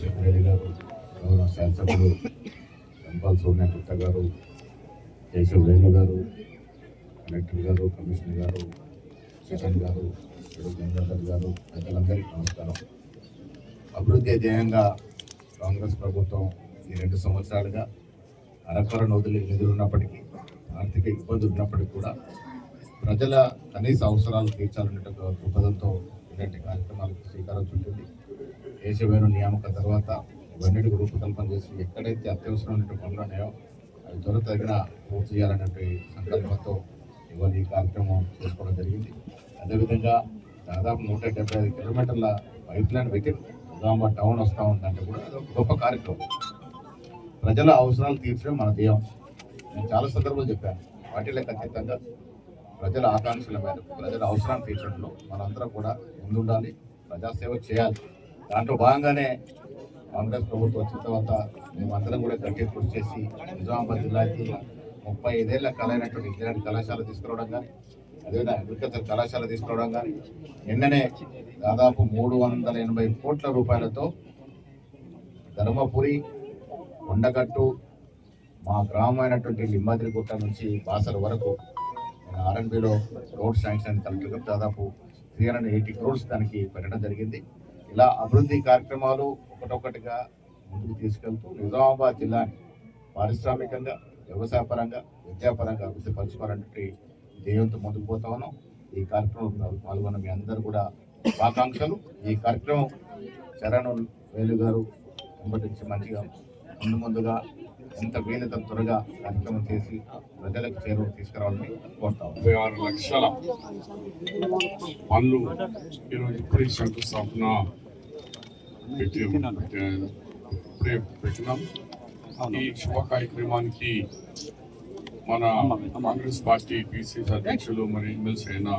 Secretary గారు గౌరవ శాసకులు దంపాల్ సోమ్యాగుప్త గారు కేశవ్ వేణు గారు కలెక్టర్ గారు కమిషనర్ గారు శరణ్ గారు గంగాధర్ గారు పెద్దలందరికీ నమస్కారం. అభివృద్ధి ధ్యేయంగా కాంగ్రెస్ ప్రభుత్వం ఈ రెండు సంవత్సరాలుగా అరకొర నదులు ఎదురున్నప్పటికీ ఆర్థిక ఇబ్బంది ఉన్నప్పటికీ కూడా ప్రజల కనీస అవసరాలు తీర్చాలనే దృక్పథంతో ఇలాంటి కార్యక్రమాలకు శ్రీకారం చుట్టింది. దేశవేరు నియామక తర్వాత ఇవన్నిటికి రూపకల్పన చేసి ఎక్కడైతే అత్యవసరమైన పనులు ఉన్నాయో అవి త్వరతగిన పూర్తి చేయాలనే సంకల్పంతో ఇవాళ ఈ కార్యక్రమం చేసుకోవడం జరిగింది. అదేవిధంగా దాదాపు నూట డెబ్బై ఐదు కిలోమీటర్ల పైప్ లైన్ పెట్టి నిజామాబాద్ టౌన్ వస్తూ ఉందంటే కూడా అది ఒక గొప్ప కార్యక్రమం. ప్రజల అవసరాలు తీర్చడం మన ధ్యేయం. నేను చాలా సందర్భాలు చెప్పాను. వాటిలో ఖచ్చితంగా ప్రజల ఆకాంక్షల మేరకు ప్రజల అవసరాన్ని తీర్చడంలో మనందరం కూడా ముందుండాలి ప్రజాసేవ చేయాలి. దాంట్లో భాగంగానే కాంగ్రెస్ ప్రభుత్వం వచ్చిన తర్వాత మేమందరం కూడా గట్టి కృషి చేసి నిజామాబాద్ జిల్లాకి ముప్పై ఐదేళ్ళ కలైనటువంటి ఇంజనీరింగ్ కళాశాల తీసుకురావడం కానీ అదేవిధంగా అగ్రికల్చర్ కళాశాల తీసుకురావడం కానీ నిన్ననే దాదాపు మూడు వందల ఎనభై కోట్ల రూపాయలతో ధర్మపురి కొండగట్టు మా గ్రామం అయినటువంటి లింబాద్రిగుట్ట నుంచి బాసర వరకు ఆర్ఎన్బిలో రోడ్ శాంక్షన్ కలెక్టర్ దాదాపు త్రీ హండ్రెడ్ ఎయిటీ క్రోడ్స్ దానికి పెట్టడం జరిగింది. ఇలా అభివృద్ధి కార్యక్రమాలు ఒకటొకటిగా ముందుకు తీసుకెళ్తూ నిజామాబాద్ జిల్లాని పారిశ్రామికంగా వ్యవసాయపరంగా విద్యాపరంగా అభివృద్ధి పరచుకోవాలంటే ధ్యేయంతో ముందుకు పోతా ఉన్నాం. ఈ కార్యక్రమంలో పాల్గొన్న మీ అందరూ కూడా శుభాకాంక్షలు. ఈ కార్యక్రమం చరణ్ వేలు గారు వెంబడించి మంచిగా ముందు ముందుగా ఎంత వీలైతే త్వరగా కార్యక్రమం చేసి ప్రజలకు చేరువ తీసుకురావాలని కోరుతా. ముప్పై ఆరు లక్షల పనులు ఈరోజు ఇప్పుడే శంకుస్థాపన ఇప్పుడే పెట్టినాం. ఈ శుభ కార్యక్రమానికి మన కాంగ్రెస్ పార్టీ పిసిసి అధ్యక్షులు మరి ఎమ్మెల్సీ అయిన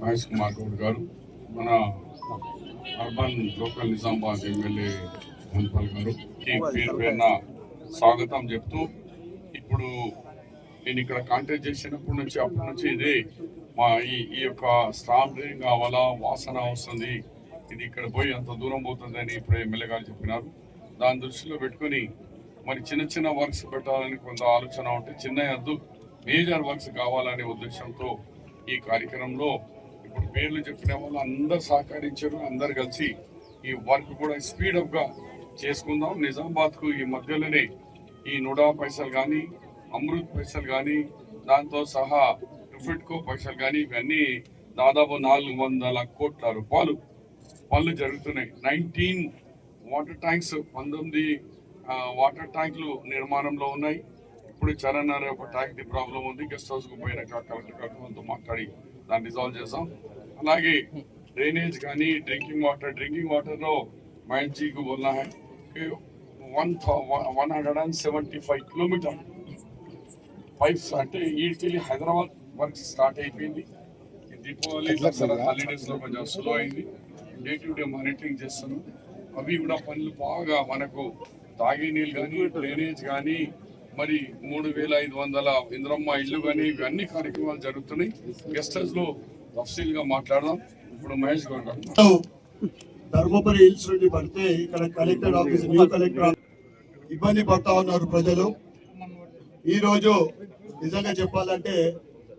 మహేష్ కుమార్ గౌడ్ గారు మన urban local Nizamabad MLA Manpal గారు ఈ పేరు పేరున స్వాగతం చెప్తూ ఇప్పుడు నేను ఇక్కడ కాంటాక్ట్ చేసినప్పటి నుంచి అప్పటి నుంచి ఇదే మా ఈ ఈ యొక్క స్ట్రాబెరీ కావాలా? వాసన వస్తుంది. ఇది ఇక్కడ పోయి అంత దూరం పోతుందని ఇప్పుడు ఎమ్మెల్యే గారు చెప్పినారు. దాని దృష్టిలో పెట్టుకొని మరి చిన్న చిన్న వర్క్స్ పెట్టాలని కొంత ఆలోచన ఉంటే చిన్న వద్దు మేజర్ వర్క్స్ కావాలనే ఉద్దేశంతో ఈ కార్యక్రమంలో ఇప్పుడు పేర్లు చెప్పిన వాళ్ళు అందరు సహకరించారు అందరు కలిసి ఈ వర్క్ కూడా స్పీడప్గా చేసుకుందాం. నిజామాబాద్కు ఈ మధ్యలోనే ఈ నూడా పైసలు కానీ అమృత్ పైసలు కానీ దాంతో సహా ఇఫిట్కో పైసలు కానీ ఇవన్నీ దాదాపు నాలుగు వందల కోట్ల రూపాయలు పనులు జరుగుతున్నాయి. నైన్టీన్ వాటర్ ట్యాంక్స్ పంతొమ్మిది వాటర్ ట్యాంకులు నిర్మాణంలో ఉన్నాయి. ఇప్పుడు చరణార ఒక ట్యాంక్ ప్రాబ్లం ఉంది. గెస్ట్ హౌస్కు పోయిన కలెక్టర్ కట్టు మాట్లాడి దాన్ని రిజాల్వ్ చేసాం అలాగే డ్రైనేజ్ కానీ డ్రింకింగ్ వాటర్ డ్రింకింగ్ వాటర్లో మైండ్ చీకు high one one hundred and seventy five kilometer pipes అంటే వీటికి హైదరాబాద్ వర్క్ స్టార్ట్ అయిపోయింది. దీపావళి దసరా హాలిడేస్లో కొంచెం స్లో అయింది. డే టు డే మానిటరింగ్ చేస్తున్నాం అవి కూడా పనులు బాగా మనకు తాగే నీళ్ళు కానీ డ్రైనేజ్ కానీ మరి మూడు వేల ఐదు వందల ఇంద్రమ్మ ఇల్లు కానీ ఇవన్నీ కార్యక్రమాలు జరుగుతున్నాయి. గెస్ట్ హౌస్లో తఫ్సీల్గా మాట్లాడదాం. ఇప్పుడు మహేష్ గౌడ్ గారు ధర్మపురి హిల్స్ నుండి పడితే ఇక్కడ కలెక్టర్ ఆఫీస్ న్యూ కలెక్టర్ ఇబ్బంది పడతా ఉన్నారు ప్రజలు. ఈ రోజు నిజంగా చెప్పాలంటే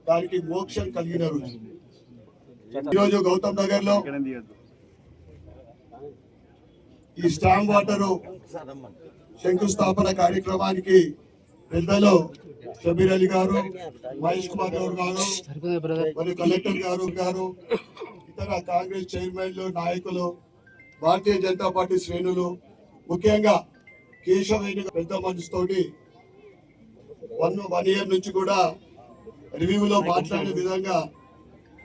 దానికి మోక్షం కలిగిన రోజు. ఈ రోజు గౌతమ్ నగర్లో ఈ స్టాంప్ వాటర్ శంకుస్థాపన కార్యక్రమానికి పెద్దలు షబీర్ అలీ గారు మహేష్ కుమార్ గౌడ్ గారు మరియు కలెక్టర్ గారు గారు ఇతర కాంగ్రెస్ చైర్మన్లు నాయకులు భారతీయ జనతా పార్టీ శ్రేణులు ముఖ్యంగా కేశవ పెద్ద మనసుతోటి వన్ వన్ ఇయర్ నుంచి కూడా రివ్యూలో మాట్లాడే విధంగా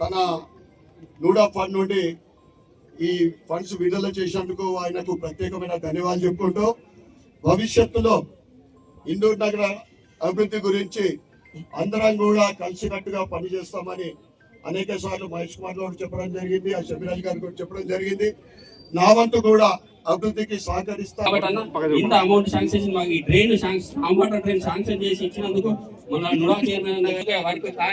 తన నూడా ఫండ్ నుండి ఈ ఫండ్స్ విడుదల చేసినందుకు ఆయనకు ప్రత్యేకమైన ధన్యవాదాలు చెప్పుకుంటూ భవిష్యత్తులో ఇందూరు నగర అభివృద్ధి గురించి అందరం కూడా కలిసికట్టుగా పనిచేస్తామని అనేక సార్లు మహేష్ కుమార్ గారు చెప్పడం జరిగింది ఆ షబీరాజ్ గారు కూడా చెప్పడం జరిగింది. నా వంతు కూడా అభివృద్ధికి సహకరిస్తా ఇంత అమౌంట్ శాంక్షన్ చేసి మాకు ఈ డ్రైన్ శాంక్షన్ డ్రైన్ శాంక్షన్ చేసి ఇచ్చినందుకు మన నుడా చైర్మన్ గారికి వారికి